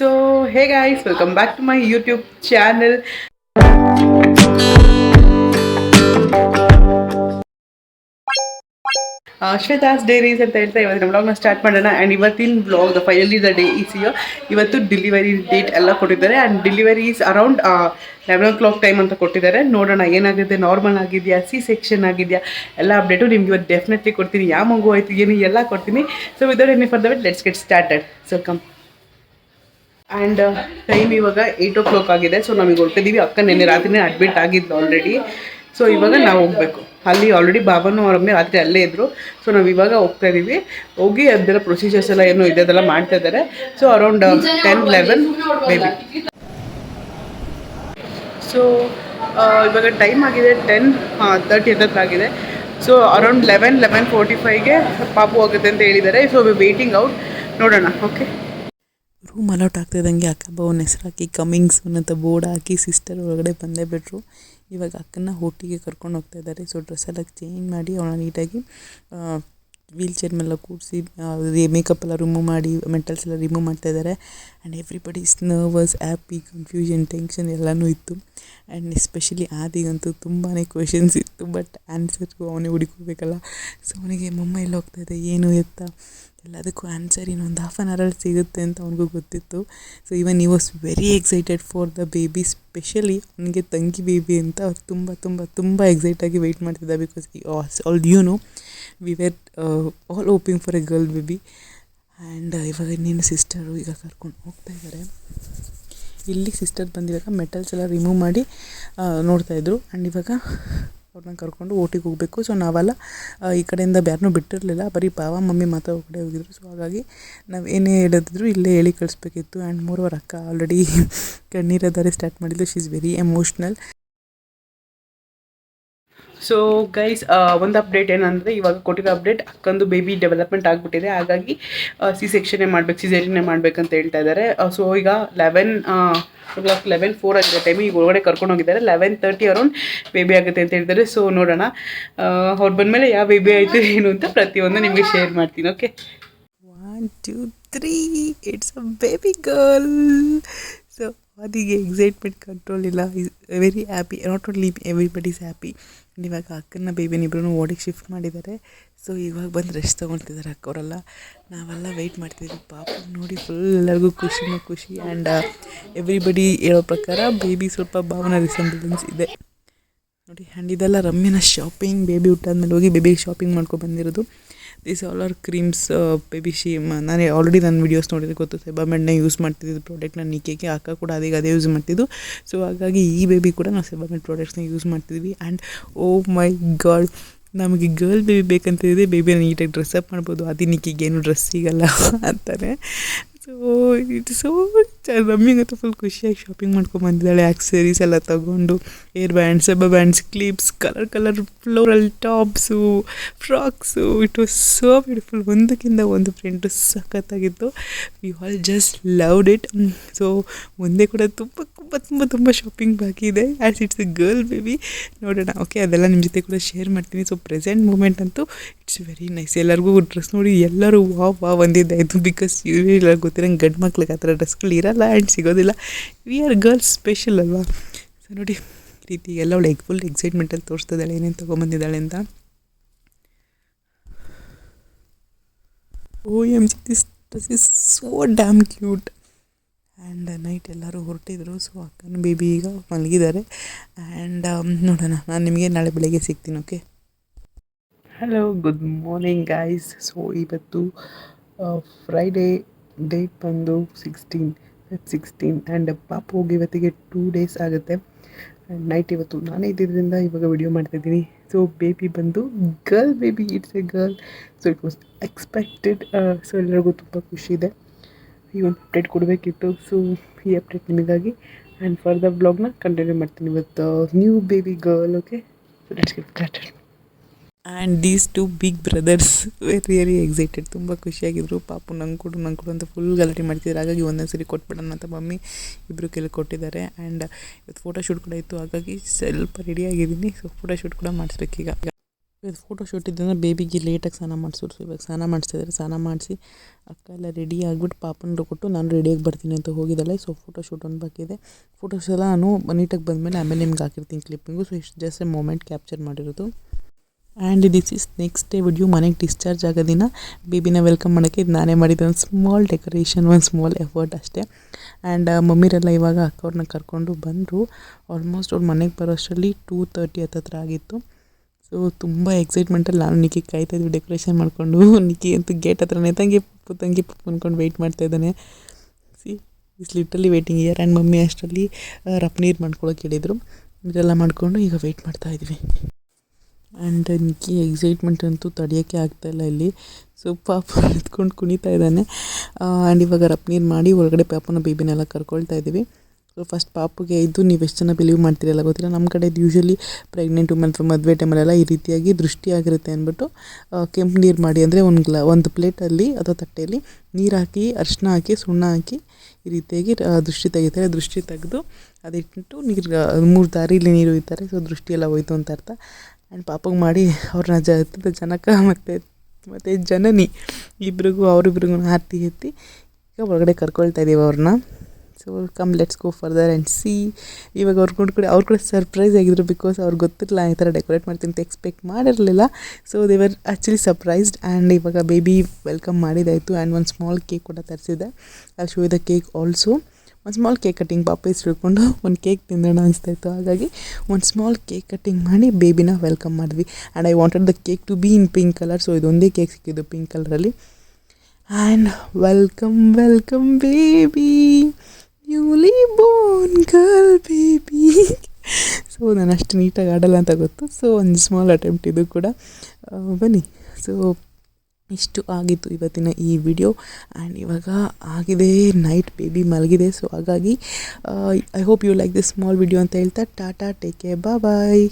So hey guys welcome back to my YouTube channel Shweta's diaries ಅಂತ ಹೇಳ್ತಾ ಇವತ್ತು ಬ್ಲಾಗ್ನ ಸ್ಟಾರ್ಟ್ ಮಾಡೋಣ. ಆ್ಯಂಡ್ ಇವತ್ತಿನ blog the finally the day is ಯೋ ಇವತ್ತು ಡೆಲಿವರಿ ಡೇಟ್ ಎಲ್ಲ ಕೊಟ್ಟಿದ್ದಾರೆ. And delivery is around eleven o'clock time ಅಂತ ಕೊಟ್ಟಿದ್ದಾರೆ. ನೋಡೋಣ, ಏನಾಗಿದೆ ನಾರ್ಮಲ್ ಆಗಿದೆಯಾ ಸಿ ಸೆಕ್ಷನ್ ಆಗಿದೆಯಾ, ಎಲ್ಲ ಅಪ್ಡೇಟು ನಿಮ್ಗೆ ಇವತ್ತು ಡೆಫಿನೆಟ್ಲಿ ಕೊಡ್ತೀನಿ. ಯಾವ ಮಗು ಆಯಿತು, ಏನು ಎಲ್ಲ ಕೊಡ್ತೀನಿ. So without any further let's get started so come and time ಇವಾಗ ಏಯ್ಟ್ ಓ ಕ್ಲಾಕ್ ಆಗಿದೆ ಸೊ ನಮಗೆ ಹೊರಟಿದ್ದೀವಿ ಅಕ್ಕ ನಿನ್ನೆ ರಾತ್ರಿನೇ ಅಡ್ಮಿಟ್ ಆಗಿದ್ದು ಆಲ್ರೆಡಿ ಸೊ ಇವಾಗ ನಾವು ಹೋಗಬೇಕು. ಅಲ್ಲಿ ಆಲ್ರೆಡಿ ಬಾಬಾನು ಅವರೊಮ್ಮೆ ರಾತ್ರಿ ಅಲ್ಲೇ ಇದ್ದರು ಸೊ ನಾವು ಇವಾಗ ಹೋಗ್ತಾ ಇದ್ದೀವಿ ಹೋಗಿ ಅದೆಲ್ಲ ಪ್ರೊಸೀಜರ್ಸ್ ಎಲ್ಲ ಏನು ಇದೆ ಅದೆಲ್ಲ ಮಾಡ್ತಾ ಇದ್ದಾರೆ so around ten eleven maybe so ಇವಾಗ ಟೈಮ್ ಆಗಿದೆ ಟೆನ್ ತರ್ಟಿ ಹತ್ರ ಆಗಿದೆ. So around eleven eleven forty ಫೈವ್ಗೆ ಪಾಪು ಹೋಗುತ್ತೆ ಅಂತ ಹೇಳಿದ್ದಾರೆ. ಸೊ ವೇಟಿಂಗ್ ಔಟ್ ನೋಡೋಣ ಓಕೆ ರೂಮ್ ಅಲೌಟ್ ಆಗ್ತಿದ್ದಂಗೆ ಅಕ್ಕ ಬಾವನ ಹೆಸರು ಹಾಕಿ ಕಮಿಂಗ್ಸ್ ಸೂನ್ ಅಂತ ಬೋರ್ಡ್ ಹಾಕಿ ಸಿಸ್ಟರ್ ಒಳಗಡೆ ಬಂದೇ ಬಿಟ್ರು. ಇವಾಗ ಅಕ್ಕನ ಹೋಟಿಗೆ ಕರ್ಕೊಂಡು ಹೋಗ್ತಾ ಇದ್ದಾರೆ ಸೊ ಡ್ರೆಸ್ ಎಲ್ಲ ಚೇಂಜ್ ಮಾಡಿ ಅವಳ ನೀಟಾಗಿ ವೀಲ್ ಚೇರ್ ಮೇಲೆ ಕೂರಿಸಿ ಮೇಕಪ್ ಎಲ್ಲ ರಿಮೂವ್ ಮಾಡಿ, ಮೆಂಟಲ್ಸ್ ಎಲ್ಲ ರಿಮೂವ್ ಮಾಡ್ತಾ ಇದ್ದಾರೆ and everybody is nervous happy confusion tension ಎಲ್ಲನೂ ಇತ್ತು. ಆ್ಯಂಡ್ ಎಸ್ಪೆಷಲಿ ಆದಿಗಂತೂ ತುಂಬಾ ಕ್ವೆಶನ್ಸ್ ಇತ್ತು. ಬಟ್ ಆನ್ಸರ್ ಅವನೇ ಹುಡುಕೋಬೇಕಲ್ಲ ಸೊ ಅವನಿಗೆ, ಮಮ್ಮ ಎಲ್ಲ ಇದೆ? ಏನು ಎತ್ತ? ಎಲ್ಲದಕ್ಕೂ ಆನ್ಸರ್ ಇನ್ನೊಂದು ಹಾಫ್ ಆನ್ ಅವರಲ್ಲಿ ಸಿಗುತ್ತೆ ಅಂತ ಅವನಿಗೂ ಗೊತ್ತಿತ್ತು. So even he was very excited for the baby specially ಅವನಿಗೆ ತಂಗಿ ಬೇಬಿ ಅಂತ ಅವ್ರು ತುಂಬ ತುಂಬ ತುಂಬ ಎಕ್ಸೈಟಾಗಿ ವೆಯ್ಟ್ ಮಾಡ್ತಿದ್ದ because all you know we were all hoping for a girl baby and ಇವಾಗ ಇನ್ನೇನು ಸಿಸ್ಟರು ಈಗ ಕರ್ಕೊಂಡು ಹೋಗ್ತಾ ಇದ್ದಾರೆ ಇಲ್ಲಿ ಸಿಸ್ಟರ್ ಬಂದಿವಾಗ ಮೆಟಲ್ಸ್ ಎಲ್ಲ ರಿಮೂವ್ ಮಾಡಿ ಆ, ನೋಡ್ತಾಯಿದ್ರು ಆ್ಯಂಡ್ ಇವಾಗ ಅವ್ರನ್ನ ಕರ್ಕೊಂಡು ಓಟಿಗೆ ಹೋಗಬೇಕು. ಸೊ ನಾವೆಲ್ಲ ಈ ಕಡೆಯಿಂದ ಯಾರನ್ನೂ ಬಿಟ್ಟಿರಲಿಲ್ಲ. ಬರೀ ಪಾವ, ಮಮ್ಮಿ ಮಾತ್ರ ಕಡೆ ಹೋಗಿದ್ರು. ಸೊ ಹಾಗಾಗಿ ನಾವು ಏನೇ ಹೇಳಿದ್ರು ಇಲ್ಲೇ ಹೇಳಿ ಕಳಿಸ್ಬೇಕಿತ್ತು. ಆ್ಯಂಡ್ ಮೂರು ಅಕ್ಕ ಆಲ್ರೆಡಿ ಕಣ್ಣೀರದಾರೆ ಸ್ಟಾರ್ಟ್ ಮಾಡಿದ್ದು. She is very emotional so guys ಒಂದು ಅಪ್ಡೇಟ್ ಏನಂದರೆ ಇವಾಗ ಕೊಟ್ಟಿರೋ ಅಪ್ಡೇಟ್ ಅಕ್ಕಂದು ಬೇಬಿ ಡೆವಲಪ್ಮೆಂಟ್ ಆಗಿಬಿಟ್ಟಿದೆ. ಹಾಗಾಗಿ ಸಿ ಸೆಕ್ಷನ್ನೇ ಮಾಡ್ಬೇಕು ಸಿಸೇರಿಯನ್ನೇ ಮಾಡಬೇಕಂತ ಹೇಳ್ತಾ ಇದ್ದಾರೆ. ಸೊ ಈಗ ಲೆವೆನ್ ಕ್ಲಾಕ್ ಲೆವೆನ್ ಫೋರ್ ಆಗಿದೆ ಟೈಮ್ ಈಗ ಒಳಗಡೆ ಕರ್ಕೊಂಡು ಹೋಗಿದ್ದಾರೆ. ಲೆವೆನ್ ತರ್ಟಿ ಅರೌಂಡ್ ಬೇಬಿ ಆಗುತ್ತೆ ಅಂತ ಹೇಳ್ತಾರೆ. ಸೊ ನೋಡೋಣ. ಅವ್ರು ಬಂದಮೇಲೆ ಯಾವ ಬೇಬಿ ಆಯಿತು, ಏನು ಅಂತ ಪ್ರತಿಯೊಂದು ನಿಮಗೆ ಶೇರ್ ಮಾಡ್ತೀನಿ okay one two three it's a baby girl so ಅದಕ್ಕೆ ಎಕ್ಸೈಟ್ಮೆಂಟ್ ಕಂಟ್ರೋಲ್ ಇಲ್ಲ. Very happy not only everybody is happy ಇವಾಗ ಅಕ್ಕನ ಬೇಬಿನ ಇಬ್ಬರೂ ಓಡಿಗೆ ಶಿಫ್ಟ್ ಮಾಡಿದ್ದಾರೆ ಸೊ ಇವಾಗ ಬಂದು ರೆಸ್ಟ್ ತೊಗೊಳ್ತಿದ್ದಾರೆ ಅಕ್ಕವರೆಲ್ಲ ನಾವೆಲ್ಲ ವೆಯ್ಟ್ ಮಾಡ್ತಿದ್ವಿ. ಪಾಪ ನೋಡಿ ಫುಲ್ ಎಲ್ಲರಿಗೂ ಖುಷಿನೂ ಖುಷಿ ಆ್ಯಂಡ್ ಎವ್ರಿಬಡಿ ಹೇಳೋ ಪ್ರಕಾರ ಬೇಬಿ ಸ್ವಲ್ಪ ಭಾವನಾ ರಿಸೆಂಬ್ಲೆನ್ಸ್ ಇದೆ. ನೋಡಿ ಆ್ಯಂಡ್ ಇದೆಲ್ಲ ರಮ್ಯನ ಶಾಪಿಂಗ್ ಬೇಬಿ ಹುಟ್ಟಾದ್ಮೇಲೆ ಹೋಗಿ ಬೇಬಿಗೆ ಶಾಪಿಂಗ್ ಮಾಡ್ಕೊಂಡು ಬಂದಿರೋದು. This all are creams baby she ನಾನು ಆಲ್ರೆಡಿ ನನ್ನ ವೀಡಿಯೋಸ್ ನೋಡಿದ್ರೆ ಗೊತ್ತು ಸೆಬಾಮೆಂಟ್ನ ಯೂಸ್ ಮಾಡ್ತಿದ್ದು ನಾನು ನಿಕೆಗೆ ಅಕ್ಕ ಕೂಡ ಅದೀಗ ಅದೇ ಯೂಸ್ ಮಾಡ್ತಿದ್ದು. ಸೊ ಹಾಗಾಗಿ ಈ ಬೇಬಿ ಕೂಡ ನಾವು ಸೆಬಾಮೆಂಟ್ ಪ್ರಾಡಕ್ಟ್ಸ್ನ ಯೂಸ್ ಮಾಡ್ತಿದ್ವಿ. ಆ್ಯಂಡ್ ಓ ಮೈ ಗಾಡ್ ನಮಗೆ ಗರ್ಲ್ ಬೇಬಿ ಬೇಕಂತಿದೆ ಬೇಬಿನ ನೀಟಾಗಿ ಡ್ರೆಸ್ ಅಪ್ ಮಾಡ್ಬೋದು. ಅದೇ ನಿಕ್ಕಿಗೆ ಏನು ಡ್ರೆಸ್ ಸಿಗಲ್ಲ ಅಂತಾರೆ. ಸೊ ಇಟ್ ಸೋ ರಮ್ಮಿಗಂತೂ ಫುಲ್ ಖುಷಿಯಾಗಿ ಶಾಪಿಂಗ್ ಮಾಡ್ಕೊಂಡು ಬಂದಿದ್ದಾಳೆ. ಆಕ್ಸರೀಸ್ ಎಲ್ಲ ತಗೊಂಡು hair bands ಸೆಬ bands clips colour colour floral tops frocks it was so beautiful ಒಂದಕ್ಕಿಂತ ಒಂದು print ಸಖತ್ತಾಗಿತ್ತು. We all just loved it so ಮುಂದೆ ಕೂಡ ತುಂಬ ತುಂಬ ತುಂಬ ತುಂಬ ಶಾಪಿಂಗ್ ಬಾಕಿ ಇದೆ. As it's a girl baby ನೋಡೋಣ. ಓಕೆ ಅದೆಲ್ಲ ನಿಮ್ಮ ಜೊತೆ ಕೂಡ ಶೇರ್ ಮಾಡ್ತೀನಿ. ಸೊ ಪ್ರೆಸೆಂಟ್ ಮೂಮೆಂಟ್ ಅಂತೂ ಇಟ್ಸ್ ವೆರಿ ನೈಸ್ ಎಲ್ಲರಿಗೂ ಡ್ರೆಸ್ ನೋಡಿ ಎಲ್ಲರೂ ವಾ ವಾ ಒಂದಿದ್ದಾಯಿತು ಬಿಕಾಸ್ ಎಲ್ಲ ಗೊತ್ತಿರೋ ಗಂಡು ಮಕ್ಳಿಗೆ ಆ ಥರ ಡ್ರೆಸ್ಗಳು ಇರಲ್ಲ ಆ್ಯಂಡ್ ಸಿಗೋದಿಲ್ಲ. ವಿ ಆರ್ ಗರ್ಲ್ಸ್ ಸ್ಪೆಷಲ್ ಅಲ್ವಾ? ಸೊ ನೋಡಿ ರೀತಿ ಎಲ್ಲ ಅವಳು ಎಗ್ ಫುಲ್ ಎಕ್ಸೈಟ್ಮೆಂಟಲ್ಲಿ ತೋರಿಸ್ತಿದ್ದಾಳೆ, ಏನೇನು ತೊಗೊಂಬಂದಿದ್ದಾಳೆ ಅಂತ. O M G this dress is so damn cute and night ಎಲ್ಲರೂ ಹೊರಟಿದ್ರು ಸೊ ಅಕ್ಕನ ಬೇಬಿ ಈಗ ಮಲಗಿದ್ದಾರೆ. ಆ್ಯಂಡ್ ನೋಡೋಣ, ನಾನು ನಿಮಗೆ ನಾಳೆ ಬೆಳಗ್ಗೆ ಸಿಗ್ತೀನಿ okay hello good morning guys so ಇವತ್ತು ಫ್ರೈಡೇ ಡೇಟ್ ಬಂದು ಸಿಕ್ಸ್ಟೀನ್ ಸಿಕ್ಸ್ಟೀನ್ ಆ್ಯಂಡ್ ಪಾಪು ಹೋಗಿ ಇವತ್ತಿಗೆ ಟೂ ಡೇಸ್ ಆಗುತ್ತೆ. ಆ್ಯಂಡ್ ನೈಟ್ ಇವತ್ತು ನಾನೇ ಇದ್ದಿದ್ದರಿಂದ ಇವಾಗ ವಿಡಿಯೋ ಮಾಡ್ತಾಯಿದ್ದೀನಿ ಸೊ ಬೇಬಿ ಬಂದು girl baby it's a girl so it was expected so ಎಲ್ಲರಿಗೂ ತುಂಬ ಖುಷಿ ಇದೆ. ಈ ಒಂದು ಅಪ್ಡೇಟ್ ಕೊಡಬೇಕಿತ್ತು. ಸೊ ಈ ಅಪ್ಡೇಟ್ ನಿಮಗಾಗಿ. ಆ್ಯಂಡ್ ಫರ್ದರ್ ಬ್ಲಾಗ್ನ ಕಂಟಿನ್ಯೂ ಮಾಡ್ತೀನಿ ಇವತ್ತು new baby girl okay let's get started and these two big brothers very really excited ತುಂಬ ಖುಷಿಯಾಗಿದ್ರು. ಪಾಪು ನಂಗೆ ಕೊಡು ನಂಗೆ ಕೊಡು ಅಂತ ಫುಲ್ ಗಲಾಟೆ ಮಾಡ್ತಿದ್ರು. ಹಾಗಾಗಿ ಒಂದೊಂದು ಸರಿ ಕೊಟ್ಬಿಡೋಣ ಅಂತ ಮಮ್ಮಿ ಇಬ್ಬರು ಕೆಲವು ಕೊಟ್ಟಿದ್ದಾರೆ. ಆ್ಯಂಡ್ ಇವತ್ತು ಫೋಟೋ ಶೂಟ್ ಕೂಡ ಇತ್ತು. ಹಾಗಾಗಿ ಸ್ವಲ್ಪ ರೆಡಿಯಾಗಿದ್ದೀನಿ ಸೊ ಫೋಟೋ ಶೂಟ್ ಕೂಡ ಮಾಡಿಸ್ಬೇಕೀಗ. ಇವತ್ತು ಫೋಟೋ ಶೂಟ್ ಇದ್ದಂದ್ರೆ ಬೇಬಿಗೆ ಲೇಟಾಗಿ ಸ್ನಾನ ಮಾಡಿಸಿದ್ರು. ಇವಾಗ ಸ್ನಾನ ಮಾಡಿಸ್ತಿದ್ದಾರೆ ಸ್ನಾನ ಮಾಡಿಸಿ ಅಕ್ಕ ಎಲ್ಲ ರೆಡಿ ಆಗಿಬಿಟ್ಟು ಪಾಪನ ಕೊಟ್ಟು ನಾನು ರೆಡಿಯಾಗಿ ಬರ್ತೀನಿ ಅಂತ ಹೋಗಿದ್ದಲ್ಲ ಸೊ ಫೋಟೋ ಶೂಟ್ ಒಂದು ಬಾಕಿ ಇದೆ. ಫೋಟೋಸ್ ಎಲ್ಲ ನಾನು ನೀಟಾಗಿ ಬಂದಮೇಲೆ ಆಮೇಲೆ ನಿಮ್ಗೆ ಹಾಕಿರ್ತೀನಿ ಕ್ಲಿಪ್ಪಿಂಗು ಸೊ ಇಷ್ಟು ಜಸ್ಟ್ ಮೂಮೆಂಟ್ ಕ್ಯಾಪ್ಚರ್ ಮಾಡಿರೋದು. And this is next day video ಮನೆಗೆ ಡಿಸ್ಚಾರ್ಜ್ ಆಗೋ ದಿನ ಬೇಬಿನ ವೆಲ್ಕಮ್ ಮಾಡೋಕ್ಕೆ ಇದು ನಾನೇ ಮಾಡಿದ್ದೆ. ಒಂದು ಸ್ಮಾಲ್ ಡೆಕೋರೇಷನ್ ಒಂದು ಸ್ಮಾಲ್ ಎಫರ್ಟ್ ಅಷ್ಟೇ. ಆ್ಯಂಡ್ ಮಮ್ಮಿರೆಲ್ಲ ಇವಾಗ ಅಕ್ಕವ್ರನ್ನ ಕರ್ಕೊಂಡು ಬಂದರು. ಆಲ್ಮೋಸ್ಟ್ ಅವ್ರು ಮನೆಗೆ ಬರೋ ಅಷ್ಟರಲ್ಲಿ ಟೂ ತರ್ಟಿ ಹತ್ತತ್ರ ಆಗಿತ್ತು. ಸೊ ತುಂಬ ಎಕ್ಸೈಟ್ಮೆಂಟಲ್ಲಿ ನಾನು ನಿಕ್ಕಿ ಕಾಯ್ತಾ ಇದ್ವಿ ಡೆಕೋರೇಷನ್ ಮಾಡಿಕೊಂಡು. ನಿಕ್ಕಿ ಅಂತೂ ಗೇಟ್ ಹತ್ರನೇ ತಂಗಿ ಪಪ್ಪು ತಂಗಿ ಪಪ್ಪು ಅಂದ್ಕೊಂಡು ವೆಯ್ಟ್ ಮಾಡ್ತಾ ಇದ್ದಾನೆ. See is literally waiting here and mummy ಅಷ್ಟರಲ್ಲಿ ರಪ್ ನೀರು ಮಾಡ್ಕೊಳಕ್ಕೆ ಹೇಳಿದರು. ಇದೆಲ್ಲ ಮಾಡಿಕೊಂಡು ಈಗ ವೆಯ್ಟ್ ಮಾಡ್ತಾ ಇದ್ವಿ. ಆ್ಯಂಡ್ ನಿಕ್ಕಿ ಎಕ್ಸೈಟ್ಮೆಂಟ್ ಅಂತೂ ತಡೆಯೋಕ್ಕೆ ಆಗ್ತಾಯಿಲ್ಲ ಇಲ್ಲಿ ಸೊ ಪಾಪ ಎತ್ಕೊಂಡು ಕುಣಿತಾ ಇದ್ದಾನೆ. ಆ್ಯಂಡ್ ಇವಾಗ ರಪ್ ನೀರು ಮಾಡಿ ಒಳಗಡೆ ಪಾಪನ ಬೇಬಿನೆಲ್ಲ ಕರ್ಕೊಳ್ತಾ ಇದ್ದೀವಿ. ಸೊ ಫಸ್ಟ್ ಪಾಪುಗೆ ಇದು ನೀವು ಎಷ್ಟು ಜನ ಬಿಲೀವ್ ಮಾಡ್ತೀರಲ್ಲ ಗೊತ್ತಿಲ್ಲ. ನಮ್ಮ ಕಡೆ ಯೂಶಲಿ ಪ್ರೆಗ್ನೆಂಟ್ ವುಮೆನ್ ಮದುವೆ ಟೈಮಲ್ಲೆಲ್ಲ ಈ ರೀತಿಯಾಗಿ ದೃಷ್ಟಿ ಆಗಿರುತ್ತೆ ಅಂದ್ಬಿಟ್ಟು ಕೆಂಪು ನೀರು ಮಾಡಿ ಅಂದರೆ ಒಂದು ಗ್ಲಾ, ಒಂದು ಪ್ಲೇಟಲ್ಲಿ ಅಥವಾ ತಟ್ಟೆಯಲ್ಲಿ ನೀರು ಹಾಕಿ, ಅರಿಶಿನ ಹಾಕಿ, ಸುಣ್ಣ ಹಾಕಿ ಈ ರೀತಿಯಾಗಿ ದೃಷ್ಟಿ ತೆಗಿತಾರೆ. ದೃಷ್ಟಿ ತೆಗೆದು ಅದಿಟ್ಟು ನೀರು ಮೂರು ದಾರಿಲಿ ನೀರು ಒಯ್ತಾರೆ. ಸೊ ದೃಷ್ಟಿಯೆಲ್ಲ ಹೋಯ್ತು ಅಂತ ಅರ್ಥ. ಆ್ಯಂಡ್ ಪಾಪಗೆ ಮಾಡಿ ಅವ್ರನ್ನ ಜ ಜನಕ ಮತ್ತು ಮತ್ತು ಜನನಿ. ಇಬ್ರಿಗೂ, ಅವರಿಬ್ರಿಗೂ ಆರತಿ ಎತ್ತಿ ಈಗ ಒಳಗಡೆ ಕರ್ಕೊಳ್ತಾ ಇದ್ದೀವಿ ಅವ್ರನ್ನ so come let's go further and see ಇವಾಗ ಅವ್ರ ಕೂಡ ಕೂಡ, ಅವ್ರು ಕೂಡ ಸರ್ಪ್ರೈಸ್ ಆಗಿದ್ರು ಬಿಕಾಸ್ ಅವ್ರಿಗೆ ಗೊತ್ತಿರಲಿಲ್ಲ ಈ ಥರ ಡೆಕೋರೇಟ್ ಮಾಡ್ತೀನಿ ಅಂತ ಎಕ್ಸ್ಪೆಕ್ಟ್ ಮಾಡಿರಲಿಲ್ಲ. So they were actually surprised and ಇವಾಗ ಬೇಬಿ ವೆಲ್ಕಮ್ ಮಾಡಿದಾಯಿತು ಆ್ಯಂಡ್ ಒಂದು ಸ್ಮಾಲ್ ಕೇಕ್ ಕೂಡ ತರಿಸಿದ್ದೆ. ಅಲ್ಲಿ ಶೋ ದ ಕೇಕ್ ಆಲ್ಸೋ ಒಂದು ಸ್ಮಾಲ್ ಕೇಕ್ ಕಟ್ಟಿಂಗ್ ಪಾಪ ಇಸ್ಕೊಂಡು ಒಂದು ಕೇಕ್ ತಿಂದೋಣ ಅನಿಸ್ತಾ ಇತ್ತು ಹಾಗಾಗಿ ಒಂದು ಸ್ಮಾಲ್ ಕೇಕ್ ಕಟ್ಟಿಂಗ್ ಮಾಡಿ ಬೇಬಿನ ವೆಲ್ಕಮ್ ಮಾಡಿದ್ವಿ. And I wanted the cake to be in pink colour so ಇದೊಂದೇ ಕೇಕ್ ಸಿಕ್ಕಿದ್ದು ಪಿಂಕ್ ಕಲರಲ್ಲಿ and welcome welcome baby newly born girl baby so ನಾನು ಅಷ್ಟು ನೀಟಾಗಿ ಆಡಲ್ಲ ಅಂತ ಗೊತ್ತು. ಸೊ ಒಂದು ಸ್ಮಾಲ್ ಅಟೆಂಪ್ಟ್ ಇದು ಕೂಡ. ಬನ್ನಿ. ಸೊ ಇಷ್ಟು ಆಗಿತ್ತು ಇವತ್ತಿನ ಈ ವಿಡಿಯೋ ಆ್ಯಂಡ್ ಇವಾಗ ಆಗಿದೆ ನೈಟ್ ಬೇಬಿ ಮಲಗಿದೆ. ಸೊ ಹಾಗಾಗಿ I hope you like this small video ಅಂತ ಹೇಳ್ತಾ, ಟಾಟಾ ಟೇಕ್ ಕೇರ್ ಬಾಯ್